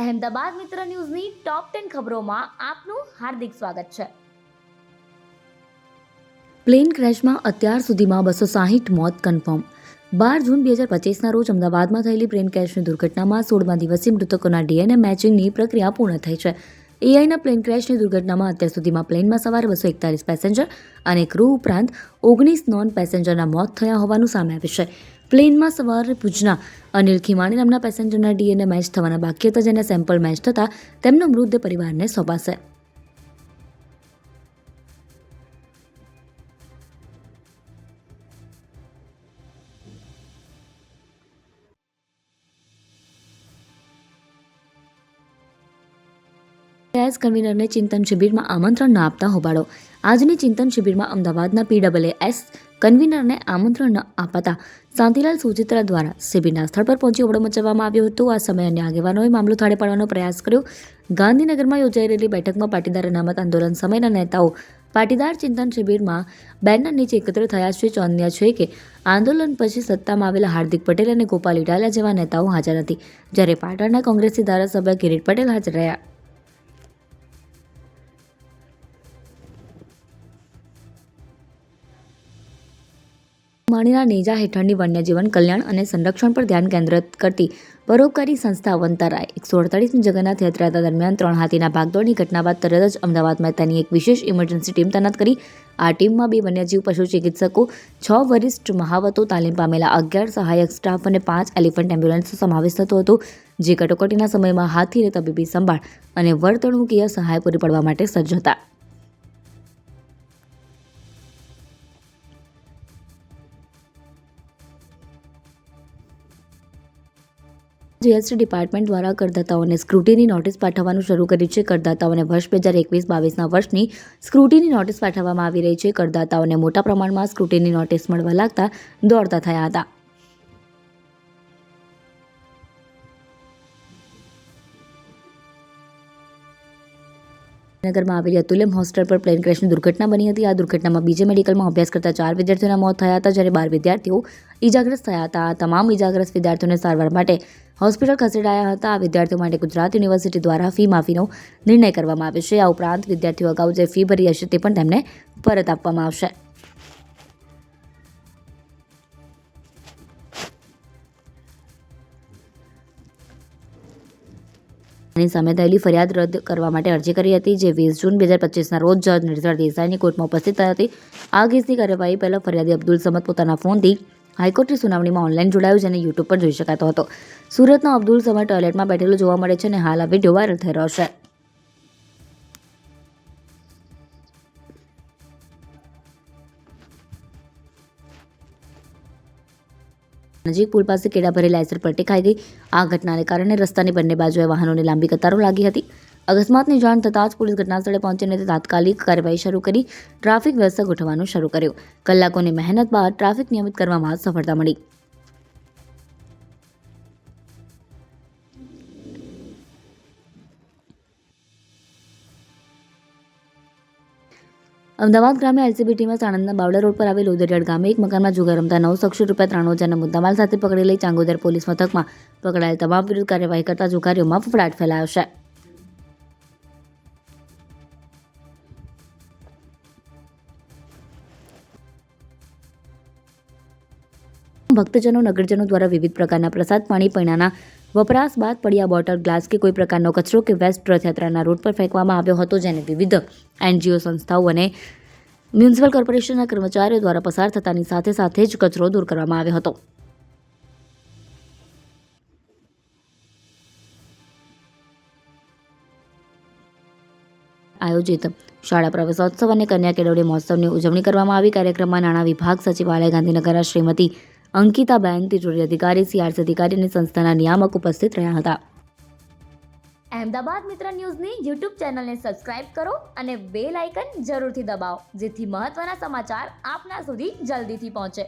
અહેમદાબાદ મિત્ર ન્યૂઝની top ten ખબરોમાં આપનું હાર્દિક સ્વાગત છે. પ્લેન ક્રેશમાં અત્યાર સુધીમાં બસો સાહીઠ મોત કન્ફર્મ. બાર જૂન બે હજાર પચીસના રોજ અમદાવાદમાં થયેલી પ્લેન ક્રેશની દુર્ઘટનામાં સોળમા દિવસે મૃતકોના ડીએનએ મેચિંગની પ્રક્રિયા પૂર્ણ થઈ છે. એઆઈના પ્લેન ક્રેશની દુર્ઘટનામાં અત્યાર સુધીમાં પ્લેનમાં સવાર બસો એકતાલીસ પેસેન્જર અને ક્રૂ ઉપરાંત ઓગણીસ નોન પેસેન્જરના મોત થયા હોવાનું સામે આવ્યું છે. પ્લેનમાં સવાર ભુજના અનિલ ખીમાણી નામના પેસેન્જરના ડીએનએ મેચ થવાના બાકી હતા, જેના સેમ્પલ મેચ થતાં તેમનો મૃતદેહ પરિવારને સોંપાશે. એસ કન્વીનરને ચિંતન શિબિરમાં આમંત્રણ ન આપતા હોબાળો. આજની ચિંતન શિબિરમાં અમદાવાદના પીડબલ્યુ એસ કન્વીનરને આમંત્રણ ન અપાતા શાંતિલાલ સુચિત્રા દ્વારા શિબિરના સ્થળ પર પહોંચી ઓબડો મચાવવામાં આવ્યો હતો. આ સમયે અન્ય આગેવાનોએ મામલો થાળે પાડવાનો પ્રયાસ કર્યો. ગાંધીનગરમાં યોજાઈ રહેલી બેઠકમાં પાટીદાર અનામત આંદોલન સમયના નેતાઓ પાટીદાર ચિંતન શિબિરમાં બેનર નીચે એકત્ર થયા. છે ચોંધ્યા છે કે આંદોલન પછી સત્તામાં આવેલા હાર્દિક પટેલ અને ગોપાલ ઇટાલિયા જેવા નેતાઓ હાજર હતી. જ્યારે પાટણના કોંગ્રેસી ધારાસભ્ય કિરીટ પટેલ હાજર રહ્યા. માણીના નેજા હેઠળની વન્યજીવન કલ્યાણ અને સંરક્ષણ પર ધ્યાન કેન્દ્રિત કરતી પરોપકારી સંસ્થા વંતારાએ એકસો અડતાલીસમી જગન્નાથ યાત્રા દરમિયાન ત્રણ હાથીના ભાગદોડની ઘટના બાદ તરત જ અમદાવાદમાં તેની એક વિશેષ ઇમરજન્સી ટીમ તૈનાત કરી. આ ટીમમાં બે વન્યજીવ પશુ ચિકિત્સકો, છ વરિષ્ઠ મહાવતો, તાલીમ પામેલા અગિયાર સહાયક સ્ટાફ અને પાંચ એલિફન્ટ એમ્બ્યુલન્સનો સમાવેશ થતો હતો, જે કટોકટીના સમયમાં હાથીને તબીબી સંભાળ અને વર્તણૂકીય સહાય પૂરી પાડવા માટે સજ્જ હતા. જીએસટી ડિપાર્ટમેન્ટ દ્વારા કરદાતાઓને સ્ક્રુટીની નોટિસ પાઠવવાનું શરૂ કર્યું છે. કરદાતાઓને વર્ષ બે હજાર એકવીસ બાવીસના વર્ષની સ્ક્રુટીની નોટિસ પાઠવવામાં આવી રહી છે. કરદાતાઓને મોટા પ્રમાણમાં સ્ક્રુટીની નોટિસ મળવા લાગતા દોડતા થયા હતા. નગરમાં આવેલી અતુલ્યમ હોસ્ટેલ પર પ્લેન ક્રેશની દુર્ઘટના બની હતી. આ દુર્ઘટનામાં બીજે મેડિકલમાં અભ્યાસ કરતા ચાર વિદ્યાર્થીઓના મોત થયા હતા, જ્યારે બાર વિદ્યાર્થીઓ ઈજાગ્રસ્ત થયા હતા. આ તમામ ઈજાગ્રસ્ત વિદ્યાર્થીઓને સારવાર માટે હોસ્પિટલ ખસેડાયા હતા. આ વિદ્યાર્થીઓ માટે ગુજરાત યુનિવર્સિટી દ્વારા ફી માફીનો નિર્ણય કરવામાં આવ્યો છે. આ ઉપરાંત વિદ્યાર્થીઓ અગાઉ જે ફી ભરી હશે તે પણ તેમને પરત આપવામાં આવશે. ની સામે થયેલી ફરિયાદ રદ કરવા માટે અરજી કરી હતી, જે વીસ જૂન બે હજાર પચીસના રોજ જજ નિર્ઝર દેસાઈની કોર્ટમાં ઉપસ્થિત થઈ હતી. આ કેસની કાર્યવાહી પહેલાં ફરિયાદી અબ્દુલ સમદ પોતાના ફોનથી હાઈકોર્ટની સુનાવણીમાં ઓનલાઈન જોડાયો જેને યુટ્યુબ પર જોઈ શકાતો હતો. સુરતનો અબ્દુલ સમદ ટોયલેટમાં બેઠેલો જોવા મળે છે અને હાલ આ વીડિયો વાયરલ થઈ રહ્યો છે. નજીક પુલ પાસે કેળા ભરેલા એસર પલટી ખાઈ ગઈ. આ ઘટનાને કારણે રસ્તાની બંને બાજુએ વાહનોની લાંબી કતારો લાગી હતી. અકસ્માતની જાણ થતાં જ પોલીસ ઘટનાસ્થળે પહોંચીને તાત્કાલિક કાર્યવાહી શરૂ કરી, ટ્રાફિક વ્યવસ્થા ગોઠવવાનું શરૂ કર્યું. કલાકોની મહેનત બાદ ટ્રાફિક નિયમિત કરવામાં સફળતા મળી. અમદાવાદ ગ્રામે એલસીબી ટીમે સાણંદના બાવડા રોડ પર આવેલ ઉદરિયાડ ગામે એક મકાનમાં જુગાર રમતા નવ શખ્સો રૂપિયા ત્રાણું હજારના મુદ્દામાલ સાથે પકડી લઈ ચાંગોદર પોલીસ મથકમાં પકડાયેલ તમામ વિરુદ્ધ કાર્યવાહી કરતા જુગારીઓમાં ફફડાટ ફેલાયો છે. ભક્તજનો નગરજનો દ્વારા વિવિધ પ્રકારના પ્રસાદ, પાણી, પૈણાના વપરાશ બાદ પડ્યા બોટલ, ગ્લાસ કે કોઈ પ્રકારનો કચરો કે વેસ્ટ રથયાત્રાના રોડ પર ફેંકવામાં આવ્યો હતો, જેને વિવિધ એનજીઓ સંસ્થાઓ અને મ્યુનિસિપલ કોર્પોરેશનના કર્મચારીઓ દ્વારા પસાર થતાની સાથે સાથે જ કચરો દૂર કરવામાં આવ્યો હતો. આયોજિત શાળા પ્રવેશોત્સવ અને કન્યા કેળવણી મહોત્સવની ઉજવણી કરવામાં આવી. કાર્યક્રમમાં નાણાં વિભાગ સચિવાલય ગાંધીનગરના શ્રીમતી અંકિતાબેન તિજોરી અધિકારી સીઆરસી અધિકારી અને સંસ્થાના નિયામક ઉપસ્થિત રહ્યા હતા. અહેમદાબાદ મિત્ર ન્યૂઝની યુટ્યુબ ચેનલને સબસ્ક્રાઇબ કરો અને બેલ આઇકન જરૂરથી દબાવો, જેથી મહત્ત્વના સમાચાર આપના સુધી જલ્દીથી પહોંચે.